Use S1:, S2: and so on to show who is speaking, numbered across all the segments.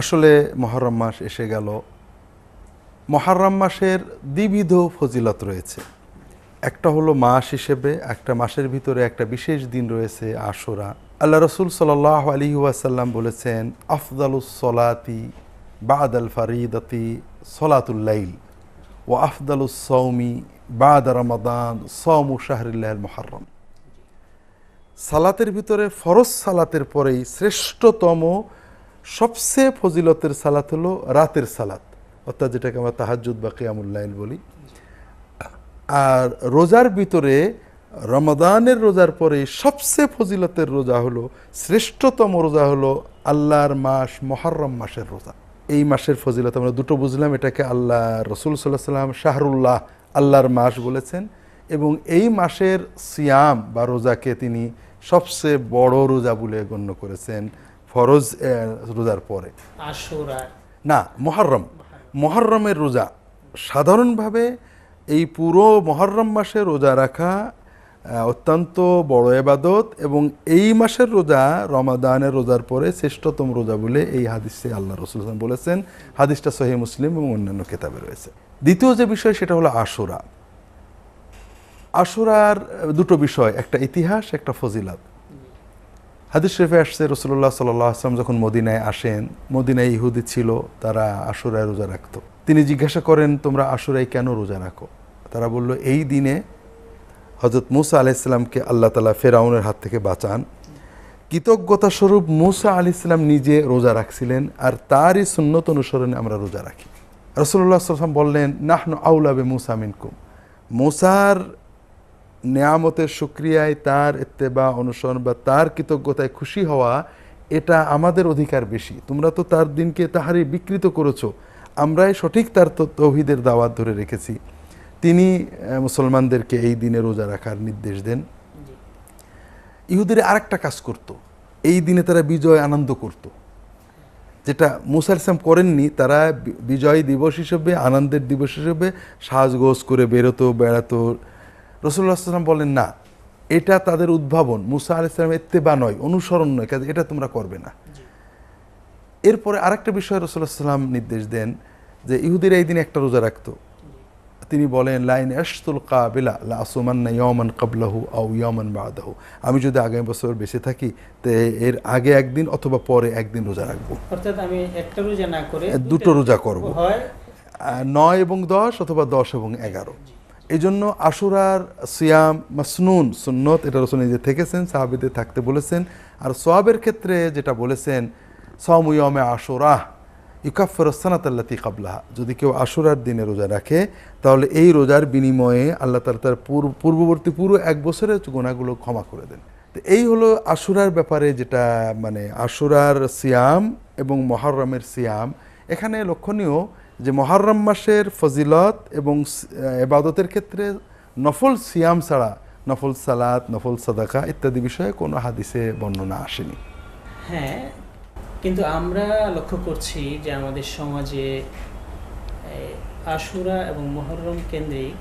S1: আসলে মহরম মাস এসে গেল। মহরম মাসের দ্বিবিধ ফজিলত রয়েছে। একটা হলো মাস হিসেবে, একটা মাসের ভিতরে একটা বিশেষ দিন রয়েছে আশুরা। আল্লাহ রসুল সাল্লাহ আলী ওয়াসাল্লাম বলেছেন, আফদালুস সলাতি বাদ আল ফারিদাতি সলাতুল্লাইল ও আফদালুস সৌমি বাদ রমাদান সৌমু শাহরিল্লাহ মহরম। সালাতের ভিতরে ফরজ সালাতের পরেই শ্রেষ্ঠতম সবচেয়ে ফজিলতের সালাত হলো রাতের সালাত, অর্থাৎ যেটাকে আমরা তাহাজুদ বা কিয়ামুল্লাইল বলি। আর রোজার ভিতরে, রমাদানের রোজার পরে সবচেয়ে ফজিলতের রোজা হলো, শ্রেষ্ঠতম রোজা হলো আল্লাহর মাস, মহরম মাসের রোজা। এই মাসের ফজিলত আমরা দুটো বুঝলাম, এটাকে আল্লাহ রসুল সাল্লাহ সাল্লাম শাহরুল্লাহ আল্লাহর মাস বলেছেন এবং এই মাসের সিয়াম বা রোজাকে তিনি সবচেয়ে বড় রোজা বলে গণ্য করেছেন। ফরজ রোজার পরে। না মহরম মহরমের রোজা। সাধারণভাবে এই পুরো মহরম মাসে রোজা রাখা অত্যন্ত বড় এবাদত এবং এই মাসের রোজা রমাদানের রোজার পরে শ্রেষ্ঠতম রোজা বলে এই হাদিসে আল্লাহ রসুল বলেছেন। হাদিসটা সহি মুসলিম এবং অন্যান্য কেতাবে রয়েছে। দ্বিতীয় যে বিষয় সেটা হলো আশুরা। আশুরার দুটো বিষয় একটা ইতিহাস একটা ফজিলাত। হাদিস শরীফে আসছে রসুল্লাহ সাল্লাহ আসলাম যখন মদিনায় আসেন, মদিনায় ইহুদি ছিল, তারা আশুরায় রোজা রাখত। তিনি জিজ্ঞাসা করেন, তোমরা আশুরায় কেন রোজা রাখো? তারা বলল, এই দিনে হজরত মুসা আলাইসাল্লামকে আল্লাহ তালা ফেরাউনের হাত থেকে বাঁচান। কৃতজ্ঞতা স্বরূপ মুসা আলি ইসলাম নিজে রোজা রাখছিলেন, আর তারই সুন্নত অনুসরণে আমরা রোজা রাখি। রসুল্লাহ সাল্লাম বললেন, নাহনু আউলাবে মুসা মিনকুম। মুসার নেয়ামতের সুক্রিয়ায় তার এত্তেবা অনুসরণ বা তার কৃতজ্ঞতায় খুশি হওয়া, এটা আমাদের অধিকার বেশি। তোমরা তো তার দিনকে তাহারই বিকৃত করেছ। আমরাই সঠিক তার তৌহিদের দাওয়াত ধরে রেখেছি। তিনি মুসলমানদেরকে এই দিনে রোজা রাখার নির্দেশ দেন। ইহুদের আরেকটা কাজ করত। এই দিনে তারা বিজয় আনন্দ করত। যেটা মুসা ইসলাম করেননি, তারা বিজয় দিবস হিসেবে, আনন্দের দিবস হিসেবে সাজগোজ করে বেরোতো, বেড়াতো রসুল্লাহ আসলাম বলেন না এটা তাদের উদ্ভাবন। মুসা আল ইসলাম এত্তেবা নয় অনুসরণ নয় কাজে এটা তোমরা করবে না। এরপরে আরেকটা বিষয় রসুল্লাহ সাল্লাম নির্দেশ দেন যে ইহুদিরা এই দিনে একটা রোজা রাখতো। তিনি বলেন লাইন আশতুল কাবিলা লা আসুমান্না ইয়মান কাবলাহু আউ ইয়মান বাদাহু। আমি যদি আগামী বছর বেঁচে থাকি তো এর আগে একদিন অথবা পরে একদিন রোজা রাখব।
S2: অর্থাৎ আমি একটা রোজা না করে
S1: দুটো রোজা করব।
S2: হয়।
S1: নয় এবং দশ অথবা দশ এবং এগারো। এই জন্য আশুরার সিয়াম মাসনুন, সুন্নত, এটা রসুল নিজে থেকেছেন, সাহাবিদের থাকতে বলেছেন। আর সোয়াবের ক্ষেত্রে যেটা বলেছেন সময়মে আশুরাহ ইউকাফর সানাতাল্লাতি কাবলাহা। যদি কেউ আশুরার দিনে রোজা রাখে, তাহলে এই রোজার বিনিময়ে আল্লাহ তালা তার পূর্ব- পূর্ববর্তী পুরো এক বছরের গোনাগুলো ক্ষমা করে দেন। তো এই হলো আশুরার ব্যাপারে যেটা মানে আশুরার সিয়াম এবং মহরমের সিয়াম। এখানে লক্ষণীয় যে মহরম মাসের ফজিলত এবং এবাদতের ক্ষেত্রে নফল সিয়াম ছাড়া নফল সালাত নফল সাদাকা ইত্যাদি বিষয়ে কোনো হাদিসে বর্ণনা আসেনি।
S2: হ্যাঁ কিন্তু আমরা লক্ষ্য করছি যে আমাদের সমাজে আশুরা এবং মহরম কেন্দ্রিক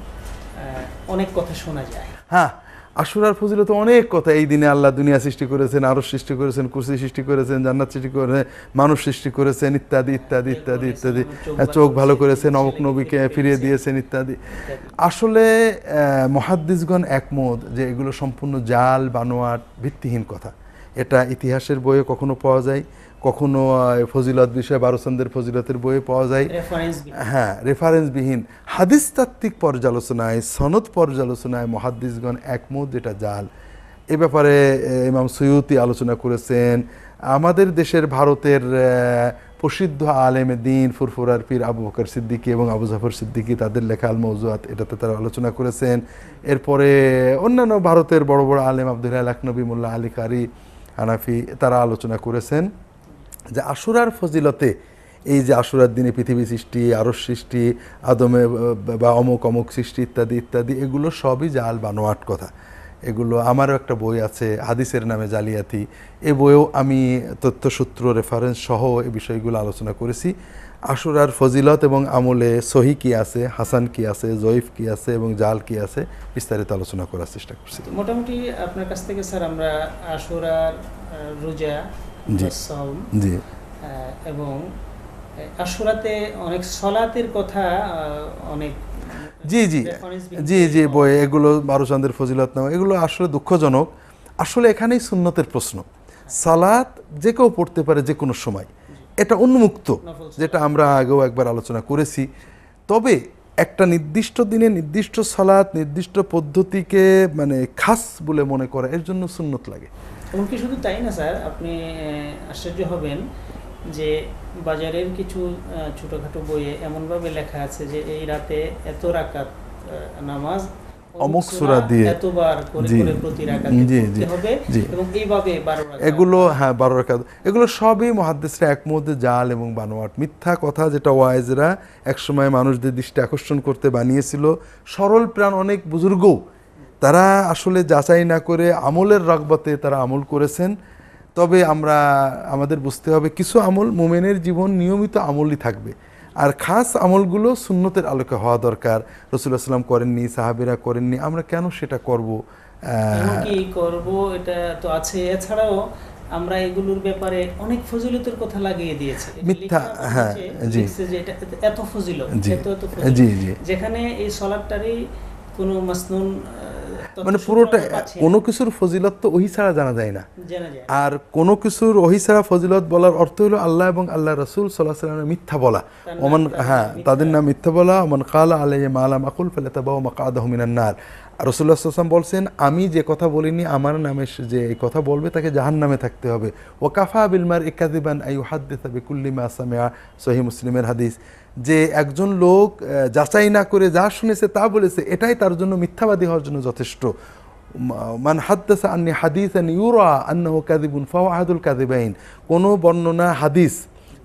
S2: অনেক কথা শোনা যায়।
S1: হ্যাঁ আশুরার ফজিলত অনেক কথা এই দিনে আল্লাহ দুনিয়া সৃষ্টি করেছেন আরও সৃষ্টি করেছেন কুরসি সৃষ্টি করেছেন জান্নাত সৃষ্টি করেছেন মানুষ সৃষ্টি করেছেন ইত্যাদি ইত্যাদি ইত্যাদি ইত্যাদি। হ্যাঁ, চোখ ভালো করেছেন অমুক নবীকে ফিরিয়ে দিয়েছেন ইত্যাদি। আসলে মহাদ্দিসগণ একমত যে এগুলো সম্পূর্ণ জাল বানোয়াট ভিত্তিহীন কথা। এটা ইতিহাসের বইয়ে কখনো পাওয়া যায়। কখনো ফজিলত বিষয়ে বারোচন্দের ফজিলতের বইয়ে পাওয়া যায়। হ্যাঁ রেফারেন্সবিহীন হাদিস তাত্ত্বিক পর্যালোচনায় সনদ পর্যালোচনায় মহাদ্দিসগণ একমত যেটা জাল। এ ব্যাপারে ইমাম সৈয়দি আলোচনা করেছেন। আমাদের দেশের ভারতের প্রসিদ্ধ আলেমে দিন ফুরফুরার পীর আবু বকর সিদ্দিকী এবং আবু জাফর সিদ্দিকি তাদের লেখা আল মৌজুয়াত এটাতে তারা আলোচনা করেছেন। এরপরে অন্যান্য ভারতের বড় বড় আলেম আব্দুল লাকনবী মোল্লা আলী কারি হানাফি তারা আলোচনা করেছেন। যে আশুরার ফজিলতে এই যে আশুরার দিনে পৃথিবী সৃষ্টি আরস সৃষ্টি, আদমে বা অমুক অমুক সৃষ্টি ইত্যাদি ইত্যাদি, এগুলো সবই জাল বানোয়াট কথা। এগুলো আমারও একটা বই আছে, হাদিসের নামে জালিয়াতি। এ বইয়েও আমি তথ্যসূত্র রেফারেন্স সহ এই বিষয়গুলো আলোচনা করেছি। আশুরার ফজিলত এবং আমলে সহি কি আছে, হাসান কি আছে, জয়ীফ কি আছে এবং জাল কি আছে বিস্তারিত আলোচনা করার চেষ্টা করছি।
S2: মোটামুটি আপনার কাছ থেকে স্যার আমরা আশুরার রোজা
S1: জি। জি।
S2: এবং আশুরাতে অনেক সলাতের কথা অনেক
S1: জি জি। জি জি বই এগুলো বারো চাঁদের ফজিলত নাও এগুলো আসলে দুঃখজনক। আসলে এখানেই সুন্নতের প্রশ্ন। সালাত যে কেউ পড়তে পারে যে কোনো সময়। এটা উন্মুক্ত যেটা আমরা আগেও একবার আলোচনা করেছি। তবে একটা নির্দিষ্ট দিনে নির্দিষ্ট সালাত নির্দিষ্ট পদ্ধতিকে মানে খাস বলে মনে করে এর জন্য সুন্নত লাগে।
S2: এমনকি শুধু তাই না স্যার আপনি আশ্চর্য হবেন যে বাজারের কিছু ছোটখাটো বইয়ে এমনভাবে লেখা আছে যে এই রাতে এত রাকাত নামাজ
S1: অমুক সূরা দিয়ে।
S2: এতবার করে করে প্রতি রাকাতে পড়তে হবে এবং এইভাবে রাকাত।
S1: এগুলো হ্যাঁ এগুলো সবই মহাদ্দেশরা একমত যে জাল এবং বানোয়াট। মিথ্যা কথা যেটা ওয়াইজরা একসময় মানুষদের দৃষ্টি আকর্ষণ করতে বানিয়েছিল। সরল প্রাণ অনেক বুজুর্গ তারা আসলে যাচাই না করে আমলের রগবতে তারা আমল করেছেন। তবে আমরা আমাদের বুঝতে হবে কিছু আমল মোমেনের জীবন নিয়মিত আমলই থাকবে। আর খাস আমলগুলো সুন্নতের আলোকে হওয়া দরকার। রসুল্লাহ সাল্লাম করেননি সাহাবিরা করেননি আমরা কেন সেটা করব?
S2: এমনকি করব এটা তো আছে। এছাড়াও আমরা এগুলোর ব্যাপারে অনেক ফজিলতের কথা লাগিয়ে দিয়েছি।
S1: মিথ্যা, হ্যাঁ, জি।
S2: এত- ফজিলত এত এত যেখানে এই সলাটটারই কোনো মাসনুন
S1: মানে পুরোটা কোনো কিছুর ফজিলত তো ওহি ছাড়া জানা যায় না। আর কোনো কিছুর ওহি ছাড়া ফজিলত বলার অর্থ হলো আল্লাহ এবং আল্লাহ রসুল সাল্লাহ সাল্লামের মিথ্যা বলা। ওমান হ্যাঁ তাদের নাম মিথ্যা বলা। ওমান কালা আলাই মালাম আকুল ফেলে তাবা ও মাকা নার। আর রসুল্লাহ সাল্লাম বলছেন, আমি যে কথা বলিনি, আমার নামে যে এই কথা বলবে, তাকে জাহান নামে থাকতে হবে। ও কাফা বিলমার একাদিবান আই হাদ্দিস বিকুল্লিমা আসামিয়া সহি মুসলিমের হাদিস। যে একজন লোক যাচাই না করে যা শুনেছে তা বলেছে, এটাই তার জন্য মিথ্যাবাদী হওয়ার জন্য যথেষ্ট। মান হাদ্দাসা আন্নি হাদিস আন ইউরা আন্নাহু কাদিবুন ফাওয়াহাদুল কাদিবাইন কোনো বর্ণনা, হাদিস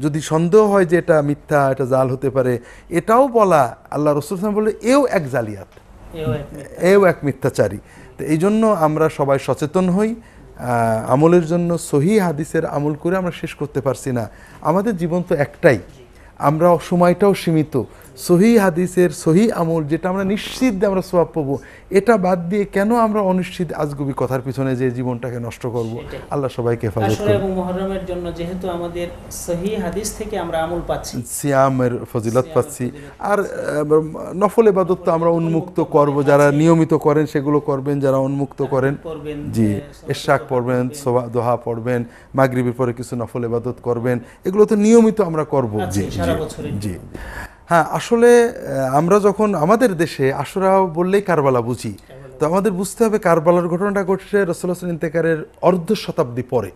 S1: যদি সন্দেহ হয় যে এটা মিথ্যা, এটা জাল হতে পারে, এটাও বলা, আল্লাহ রসুল বলে এও এক জালিয়াত।
S2: এও এক
S1: মিথ্যাচারী। তো এই জন্য আমরা সবাই সচেতন হই আমলের জন্য সহি হাদিসের আমল করে আমরা শেষ করতে পারছি না। আমাদের জীবন তো একটাই। আমরা সময়টাও সীমিত। সহি হাদিসের সহি আমল যেটা আমরা নিশ্চিত আমরা সোয়াব পাবো এটা বাদ দিয়ে কেন আমরা অনিশ্চিত আজগুবি কথার পিছনে যে জীবনটাকে নষ্ট করব? আল্লাহ সবাইকে হেফাজত
S2: এবং মহরমের জন্য যেহেতু আমাদের সহি হাদিস থেকে আমরা আমল পাচ্ছি।
S1: সিয়ামের ফজিলত পাচ্ছি। আর নফল এবাদত তো আমরা উন্মুক্ত করব যারা নিয়মিত করেন সেগুলো করবেন যারা উন্মুক্ত করেন জি এশাক
S2: দোহা
S1: পড়বেন। সোবা দোহা পড়বেন মাগরিবের পরে কিছু নফল ইবাদত করবেন এগুলো তো নিয়মিত আমরা করব
S2: সারা
S1: জি, জি। হ্যাঁ আসলে আমরা যখন আমাদের দেশে আশুরা বললেই কারবালা বুঝি। তো আমাদের বুঝতে হবে কারবালার ঘটনাটা ঘটছে রসুল্লাহ ইন্তেকারের অর্ধ শতাব্দী পরে।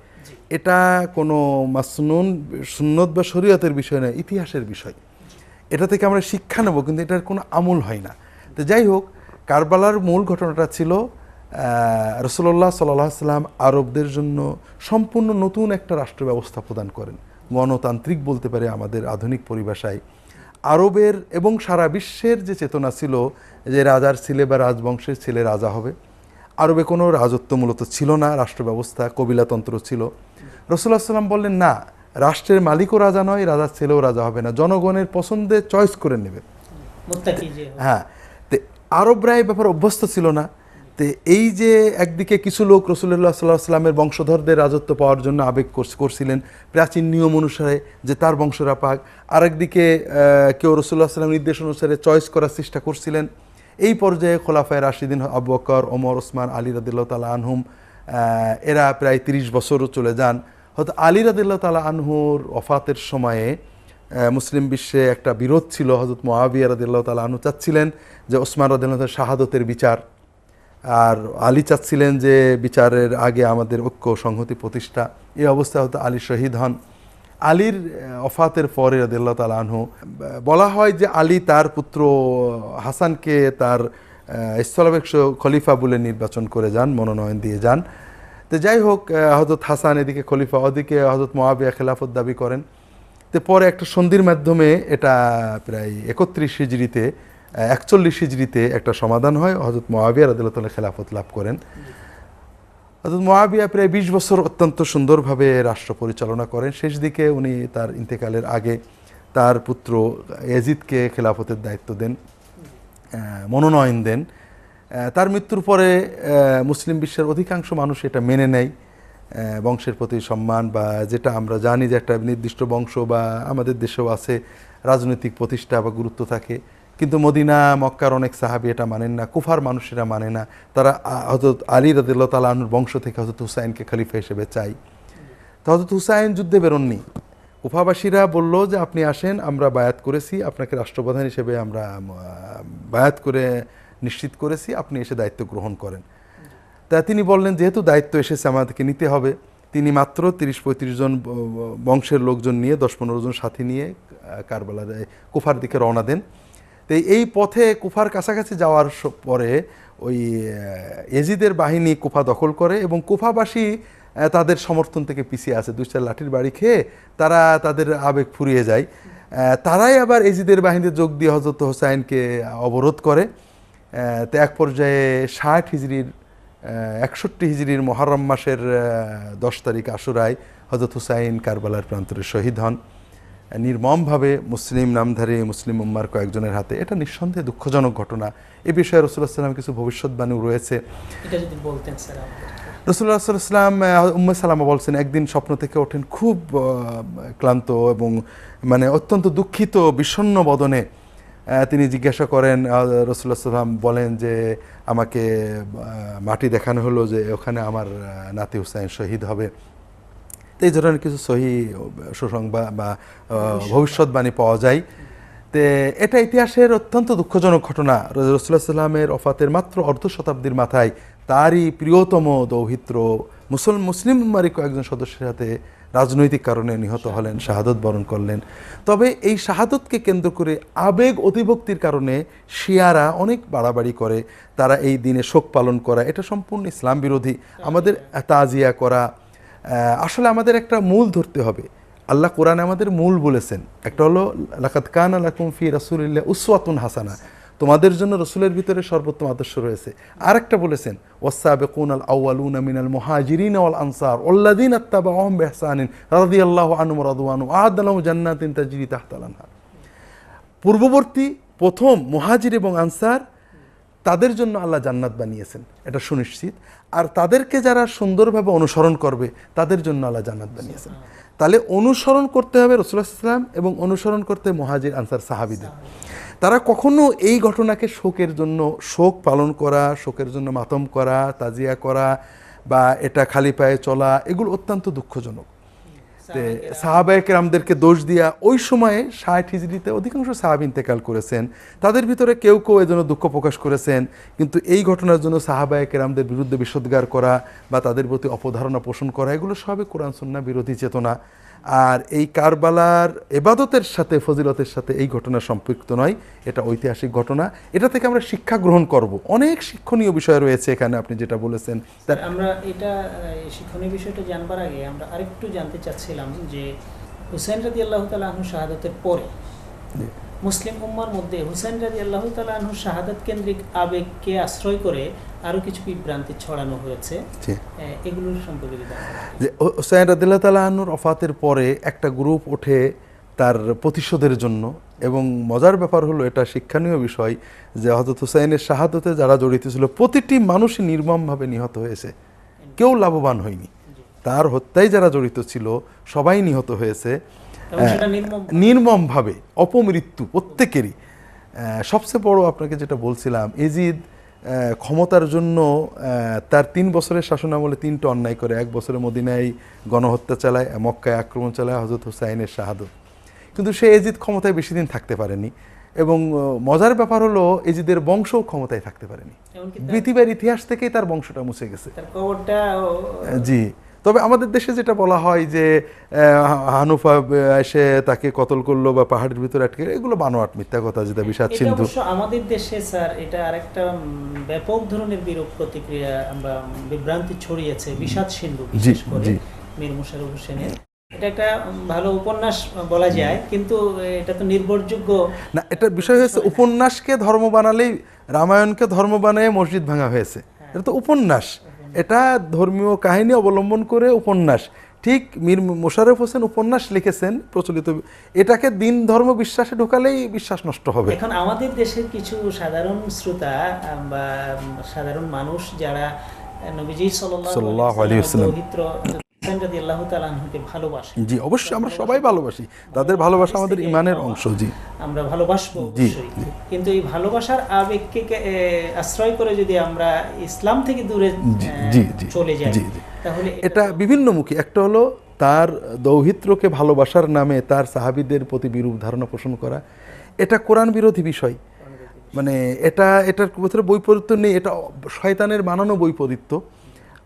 S1: এটা কোনো মাসনুন সুন্নত বা শরীয়তের বিষয় নয় ইতিহাসের বিষয়। এটা থেকে আমরা শিক্ষা নেব কিন্তু এটার কোনো আমল হয় না। তো যাই হোক কারবালার মূল ঘটনাটা ছিল রসল্লাহ সাল্লাহ সাল্লাম আরবদের জন্য সম্পূর্ণ নতুন একটা রাষ্ট্র ব্যবস্থা প্রদান করেন। গণতান্ত্রিক বলতে পারে আমাদের আধুনিক পরিভাষায়। আরবের এবং সারা বিশ্বের যে চেতনা ছিল যে রাজার ছেলে বা রাজবংশের ছেলে রাজা হবে আরবে কোনো রাজত্ব মূলত ছিল না রাষ্ট্র ব্যবস্থা কবিলাতন্ত্র ছিল। রসুল্লাহ সাল্লাম বললেন না রাষ্ট্রের মালিকও রাজা নয় রাজার ছেলেও রাজা হবে না। জনগণের পছন্দে চয়েস করে নেবে। হ্যাঁ তো আরবরা এই ব্যাপারে অভ্যস্ত ছিল না। তো এই যে একদিকে কিছু লোক রসুল্লাহ সাল্লাহ সাল্লামের বংশধরদের রাজত্ব পাওয়ার জন্য আবেগ করছিলেন, প্রাচীন নিয়ম অনুসারে যে তার বংশরা পাক। আরেকদিকে কেউ রসুল্লাহ সাল্লাম নির্দেশ অনুসারে চয়েস করার চেষ্টা করছিলেন। এই পর্যায়ে খোলাফায় রাশিদিন আবু ওমর, ওসমান, আলী রাদিল্লাহ তালা আনহুম এরা প্রায় তিরিশ বছরও চলে যান। হয়তো আলী রাদিল্লাহ তালা আনহুর অফাতের সময়ে মুসলিম বিশ্বে একটা বিরোধ ছিল। হজরত মোয়াবিয়া রাদিল্লাহ তালা আনহু চাচ্ছিলেন যে ওসমান রাদিল্লাহ শাহাদতের বিচার আর আলী চাচ্ছিলেন যে বিচারের আগে আমাদের ঐক্য সংহতি প্রতিষ্ঠা। এই অবস্থায় হতো আলী শহীদ হন। আলীর অফাতের পরে রাদিল্লাহ তালা আনহু বলা হয় যে আলী তার পুত্র হাসানকে তার স্থলাবেক্ষ খলিফা বলে নির্বাচন করে যান, মনোনয়ন দিয়ে যান। তো যাই হোক হজরত হাসান এদিকে খলিফা, ওদিকে হজরত মোয়াবিয়া খেলাফত দাবি করেন। তো পরে একটা সন্ধির মাধ্যমে এটা প্রায় একত্রিশ হিজড়িতে একচল্লিশ হিজড়িতে একটা সমাধান হয়। হজরত মোয়াবিয়া রাদিল্লাহ খেলাফত লাভ করেন। হজরত মহাবিয়া প্রায় বিশ বছর অত্যন্ত সুন্দরভাবে রাষ্ট্র পরিচালনা করেন। শেষ দিকে উনি তার ইন্তেকালের আগে তার পুত্র এজিদকে খেলাফতের দায়িত্ব দেন মনোনয়ন দেন। তার মৃত্যুর পরে মুসলিম বিশ্বের অধিকাংশ মানুষ এটা মেনে নেয়। বংশের প্রতি সম্মান বা যেটা আমরা জানি যে একটা নির্দিষ্ট বংশ বা আমাদের দেশেও আছে, রাজনৈতিক প্রতিষ্ঠা বা গুরুত্ব থাকে। কিন্তু মদিনা মক্কার অনেক সাহাবি এটা মানেন না কুফার মানুষেরা মানে না। তারা হজরত আলী রাদিল্লাহ তালা আনুর বংশ থেকে হজরত হুসাইনকে খলিফা হিসেবে চাই তো হজরত হুসাইন যুদ্ধে বেরোননি। কুফাবাসীরা বলল যে আপনি আসেন আমরা বায়াত করেছি আপনাকে রাষ্ট্রপ্রধান হিসেবে আমরা বায়াত করে নিশ্চিত করেছি আপনি এসে দায়িত্ব গ্রহণ করেন। তা তিনি বললেন যেহেতু দায়িত্ব এসেছে আমাদেরকে নিতে হবে। তিনি মাত্র তিরিশ পঁয়ত্রিশ জন বংশের লোকজন নিয়ে দশ পনেরো জন সাথী নিয়ে আহ, কারবালার কুফার দিকে রওনা দেন। তো এই পথে কুফার কাছাকাছি যাওয়ার পরে ওই এজিদের বাহিনী কুফা দখল করে এবং কুফাবাসী তাদের সমর্থন থেকে পিছিয়ে আছে। দুই চার লাঠির বাড়ি খেয়ে তারা তাদের আবেগ ফুরিয়ে যায়। তারাই আবার এজিদের বাহিনীতে যোগ দিয়ে হজরত হোসাইনকে অবরোধ করে। তো এক পর্যায়ে ষাট হিজড়ির একষট্টি হিজড়ির মহরম মাসের দশ তারিখ আশুরায় হজরত হুসাইন কারবালার প্রান্তরে শহীদ হন। নির্মমভাবে মুসলিম নামধারী মুসলিম উম্মার কয়েকজনের হাতে এটা নিঃসন্দেহে দুঃখজনক ঘটনা। এ বিষয়ে রসুল্লাহ সাল্লাম কিছু ভবিষ্যৎবাণীও রয়েছে। রসুল্লাহ সাল্লাম উম্মে সালামা বলছেন একদিন স্বপ্ন থেকে ওঠেন খুব ক্লান্ত এবং মানে অত্যন্ত দুঃখিত বিষণ্ণ বদনে। তিনি জিজ্ঞাসা করেন রসুল্লাহ সাল্লাম বলেন যে আমাকে মাটি দেখানো হলো যে ওখানে আমার নাতি হুসাইন শহীদ হবে। এই ধরনের কিছু সহি সুসংবাদ বা ভবিষ্যৎবাণী পাওয়া যায়। তে এটা ইতিহাসের অত্যন্ত দুঃখজনক ঘটনা। রসুল্লাহ সাল্লামের অফাতের মাত্র অর্ধ শতাব্দীর মাথায় তারই প্রিয়তম দৌহিত্র মুসল, মুসলিম উম্মারি কয়েকজন সদস্যের সাথে রাজনৈতিক কারণে নিহত হলেন, শাহাদত বরণ করলেন। তবে এই শাহাদতকে কেন্দ্র করে আবেগ অতিভক্তির কারণে শিয়ারা অনেক বাড়াবাড়ি করে। তারা এই দিনে শোক পালন করা, এটা সম্পূর্ণ ইসলাম বিরোধী। আমাদের তাজিয়া করা আসলে আমাদের একটা মূল ধরতে হবে। আল্লাহ কোরআনে আমাদের মূল বলেছেন। একটা হলো লাকাত কান আলাকুম ফি রাসূলিল্লাহ উসওয়াতুন হাসানা। তোমাদের জন্য রসুলের ভিতরে সর্বোত্তম আদর্শ রয়েছে। আর একটা বলেছেন ওয়াসাবিকুন আল আউয়ালুন মিনাল মুহাজিরিন ওয়াল আনসার ওল্লাদিন ওয়াল্লাযিনা আত্তাবাউহুম বিইহসানিন রাদিয়াল্লাহু আনহুম ওয়া রাদওয়ানু আ'আদ্দা আলম জান্নাতিন তাজরি তাহতাল আনহার। পূর্ববর্তী প্রথম মুহাজির এবং আনসার তাদের জন্য আল্লাহ জান্নাত বানিয়েছেন, এটা সুনিশ্চিত। আর তাদেরকে যারা সুন্দরভাবে অনুসরণ করবে, তাদের জন্য আল্লাহ জান্নাত বানিয়েছেন। তাহলে অনুসরণ করতে হবে ইসলাম এবং অনুসরণ করতে মহাজির, আনসার সাহাবিদের। তারা কখনো এই ঘটনাকে শোকের জন্য, শোক পালন করা, শোকের জন্য মাতম করা, তাজিয়া করা বা এটা খালি পায়ে চলা, এগুলো অত্যন্ত দুঃখজনক। তে সাহাবায়ে কেরামদেরকে দোষ দিয়া ওই সময়ে ষাট হিজড়িতে অধিকাংশ সাহাব ইন্তেকাল করেছেন। তাদের ভিতরে কেউ কেউ এজন্য দুঃখ প্রকাশ করেছেন কিন্তু এই ঘটনার জন্য সাহাবায়ক কেরামদের বিরুদ্ধে বিষোদ্গার করা বা তাদের প্রতি অপধারণা পোষণ করা এগুলো সবই কোরআন সন্না বিরোধী চেতনা। আর এই কারবালার এবাদতের সাথে ফজিলতের সাথে এই ঘটনা সম্পৃক্ত নয়। এটা ঐতিহাসিক ঘটনা। এটা থেকে আমরা শিক্ষা গ্রহণ করব। অনেক শিক্ষণীয় বিষয় রয়েছে এখানে আপনি যেটা বলেছেন।
S2: আমরা এটা শিক্ষণীয় বিষয়টা জানবার আগে আমরা আরেকটু জানতে চাচ্ছিলাম যে হুসেন রাজি আল্লাহ তালাহু শাহাদতের পরে। মুসলিম উম্মার মধ্যে হুসেন রাজি আল্লাহ তালাহু শাহাদত কেন্দ্রিক আবেগকে আশ্রয় করে আরও কিছু বিভ্রান্তি ছড়ানো হয়েছে। এগুলোর সম্পর্কে।
S1: যে ও- হোসাইন রাদিল্লাহ তালা আনুর অফাতের পরে একটা গ্রুপ ওঠে তার প্রতিশোধের জন্য এবং মজার ব্যাপার হলো এটা শিক্ষণীয় বিষয় যে হজরত হুসাইনের শাহাদতে যারা জড়িত ছিল প্রতিটি মানুষই নির্মমভাবে নিহত হয়েছে। কেউ লাভবান হয়নি। তার হত্যায় যারা জড়িত ছিল সবাই নিহত হয়েছে। নির্মমভাবে অপমৃত্যু প্রত্যেকেরই। সবচেয়ে বড় আপনাকে যেটা বলছিলাম এজিদ ক্ষমতার জন্য তার তিন বছরের শাসনামলে তিনটা অন্যায় করে। এক বছরের মদিনায় গণহত্যা চালায় মক্কায় আক্রমণ চালায় হজরত হুসাইনের শাহাদত। কিন্তু সে এজিদ ক্ষমতায় বেশি দিন থাকতে পারেনি এবং মজার ব্যাপার হলো এজিদের বংশও ক্ষমতায় থাকতে পারেনি। পৃথিবীর ইতিহাস থেকেই তার বংশটা মুছে গেছে। জি। তবে আমাদের দেশে যেটা বলা হয় যে হানুফা এসে তাকে কতল করল বা পাহাড়ের ভিতরে আটকে এগুলো বানোয়াট মিথ্যা কথা যেটা বিষাদ সিন্ধু।
S2: আমাদের দেশে স্যার এটা আরেকটা ব্যাপক ধরনের বিরূপ প্রতিক্রিয়া আমরা বিভ্রান্তি ছড়িয়েছে বিষাদ সিন্ধু বিশেষ করে মীর মুশারফ হোসেনের। এটা একটা ভালো উপন্যাস বলা যায় কিন্তু এটা তো নির্ভরযোগ্য।
S1: না এটা বিষয় হয়েছে উপন্যাসকে ধর্ম বানালেই রামায়ণকে ধর্ম বানিয়ে মসজিদ ভাঙা হয়েছে। এটা তো উপন্যাস। এটা ধর্মীয় কাহিনী অবলম্বন করে উপন্যাস। ঠিক মীর মোশারফ হোসেন উপন্যাস লিখেছেন প্রচলিত। এটাকে দিন ধর্ম বিশ্বাসে ঢোকালেই বিশ্বাস নষ্ট হবে।
S2: এখন আমাদের দেশের কিছু সাধারণ শ্রোতা বা সাধারণ মানুষ যারা নবীজি সাল্লাহ
S1: জি অবশ্যই আমরা সবাই ভালোবাসি। তাদের ভালোবাসা আমাদের ইমানের অংশ জি।
S2: আমরা ভালোবাসবো
S1: জি,
S2: কিন্তু এই ভালোবাসার আবেগকে আশ্রয় করে যদি আমরা ইসলাম থেকে দূরে
S1: জি, জি,
S2: চলে যাই
S1: জি, জি।
S2: তাহলে
S1: এটা বিভিন্নমুখী। একটা হলো তার দৌহিত্রকে ভালোবাসার নামে তার সাহাবিদের প্রতি বিরূপ ধারণা পোষণ করা। এটা কোরআন বিরোধী বিষয়। মানে এটা এটার ভিতরে বৈপরীত্য নেই। এটা শয়তানের বানানো বৈপরীত্য।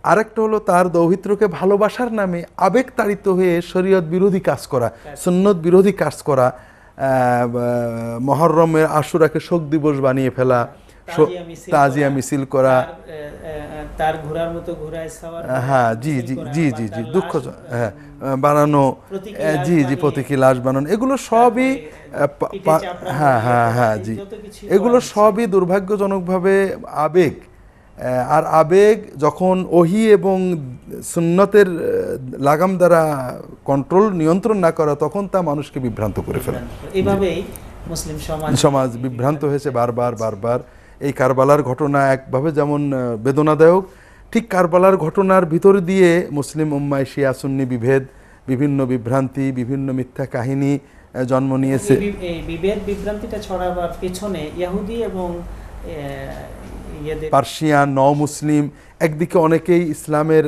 S1: আরেকটা হলো তার দৌহিত্রকে ভালোবাসার নামে আবেগ তাড়িত হয়ে শরীয়ত বিরোধী কাজ করা সুন্নত বিরোধী কাজ করা মহরমের আশুরাকে শোক দিবস বানিয়ে ফেলা
S2: তাজিয়া মিছিল করা, তার, ঘোড়ার মতো ঘোড়ায়
S1: হ্যাঁ জি জি জি জি জি
S2: তার
S1: দুঃখ হ্যাঁ বানানো জি জি প্রতীকী লাশ বানানো এগুলো সবই হ্যাঁ হ্যাঁ হ্যাঁ জি। এগুলো সবই দুর্ভাগ্যজনকভাবে আবেগ আর আবেগ যখন ওহি এবং সুন্নতের লাগাম দ্বারা কন্ট্রোল নিয়ন্ত্রণ না করা তখন তা মানুষকে বিভ্রান্ত করে ফেলে।
S2: এভাবেই মুসলিম সমাজ
S1: সমাজ বিভ্রান্ত হয়েছে বারবার বারবার। এই কারবালার ঘটনা একভাবে যেমন বেদনাদায়ক ঠিক কারবালার ঘটনার ভিতর দিয়ে মুসলিম উম্মায় শিয়া সুন্নি বিভেদ বিভিন্ন বিভ্রান্তি বিভিন্ন মিথ্যা কাহিনী জন্ম নিয়েছে।
S2: বিভেদ বিভ্রান্তিটা ছড়াবার পেছনে ইহুদি এবং
S1: পার্সিয়ান ন মুসলিম একদিকে অনেকেই ইসলামের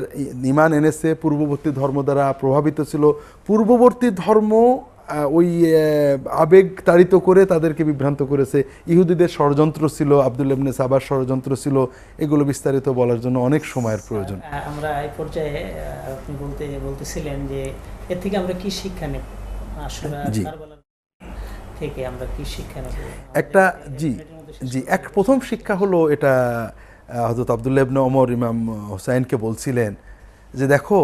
S1: ইমান এনেছে পূর্ববর্তী ধর্ম দ্বারা প্রভাবিত ছিল। পূর্ববর্তী ধর্ম ওই আবেগ তাড়িত করে তাদেরকে বিভ্রান্ত করেছে। ইহুদিদের ষড়যন্ত্র ছিল আব্দুল ইবনে সাবার ষড়যন্ত্র ছিল এগুলো বিস্তারিত বলার জন্য অনেক সময়ের প্রয়োজন।
S2: আমরা এই পর্যায়ে আপনি বলতে বলতেছিলেন যে এর থেকে আমরা কি শিক্ষা নেব। কারবালার থেকে আমরা কি শিক্ষা নেব?
S1: একটা, জি জি, এক প্রথম শিক্ষা হলো এটা হজরত আবদুল্লাহ ইবনে ওমর ইমাম হোসাইনকে বলছিলেন যে দেখো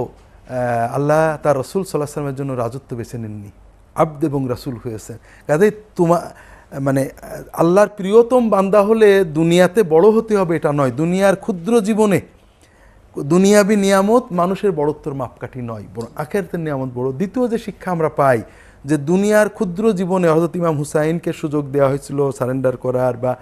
S1: আল্লাহ তার রসুল সাল্লাহ সাল্লামের জন্য রাজত্ব বেছে নেননি। আব্দ এবং রাসূল হয়েছেন। কাজে তোমা মানে আল্লাহর প্রিয়তম বান্দা হলে দুনিয়াতে বড় হতে হবে এটা নয়। দুনিয়ার ক্ষুদ্র জীবনে দুনিয়াবি নিয়ামত মানুষের বড়ত্বর মাপকাঠি নয়, বরং আখেরাতের নিয়ামত বড়। দ্বিতীয় যে শিক্ষা আমরা পাই যে দুনিয়ার ক্ষুদ্র জীবনে হজরত ইমাম হুসাইনকে সুযোগ দেওয়া হয়েছিল সারেন্ডার করার বা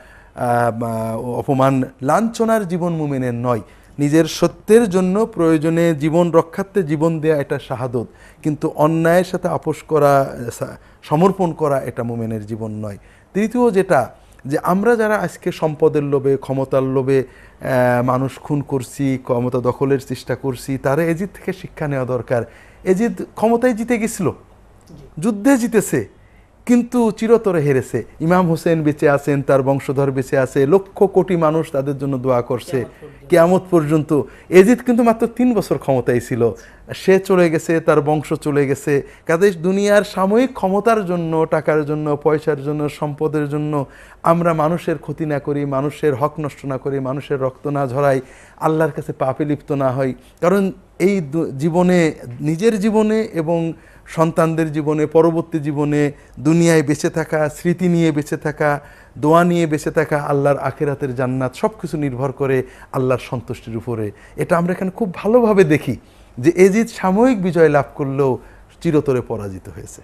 S1: অপমান লাঞ্ছনার জীবন মুমেনের নয়। নিজের সত্যের জন্য প্রয়োজনে জীবন রক্ষার্থে জীবন দেয়া এটা শাহাদত। কিন্তু অন্যায়ের সাথে আপোষ করা সমর্পণ করা এটা মুমেনের জীবন নয়। তৃতীয় যেটা, যে আমরা যারা আজকে সম্পদের লোভে, ক্ষমতার লোভে মানুষ খুন করছি, ক্ষমতা দখলের চেষ্টা করছি, তারা এজিদ থেকে শিক্ষা নেওয়া দরকার। এজিদ ক্ষমতায় জিতে গেছিল। যুদ্ধে জিতেছে কিন্তু চিরতরে হেরেছে। ইমাম হোসেন বেঁচে আছেন তার বংশধর বেঁচে আছে লক্ষ কোটি মানুষ তাদের জন্য দোয়া করছে। কেয়ামত পর্যন্ত। এজিদ কিন্তু মাত্র তিন বছর ক্ষমতায় ছিল। সে চলে গেছে, তার বংশ চলে গেছে। কাজে দুনিয়ার সাময়িক ক্ষমতার জন্য, টাকার জন্য, পয়সার জন্য, সম্পদের জন্য আমরা মানুষের ক্ষতি না করি, মানুষের হক নষ্ট না করি, মানুষের রক্ত না ঝরাই, আল্লাহর কাছে পাপে লিপ্ত না হই। কারণ এই জীবনে, নিজের জীবনে এবং সন্তানদের জীবনে, পরবর্তী জীবনে দুনিয়ায় বেঁচে থাকা, স্মৃতি নিয়ে বেঁচে থাকা, দোয়া নিয়ে বেঁচে থাকা, আল্লাহর আখেরাতের জান্নাত সব কিছু নির্ভর করে আল্লাহর সন্তুষ্টির উপরে। এটা আমরা এখানে খুব ভালোভাবে দেখি। যে এজিদ সাময়িক বিজয় লাভ করলেও চিরতরে পরাজিত হয়েছে।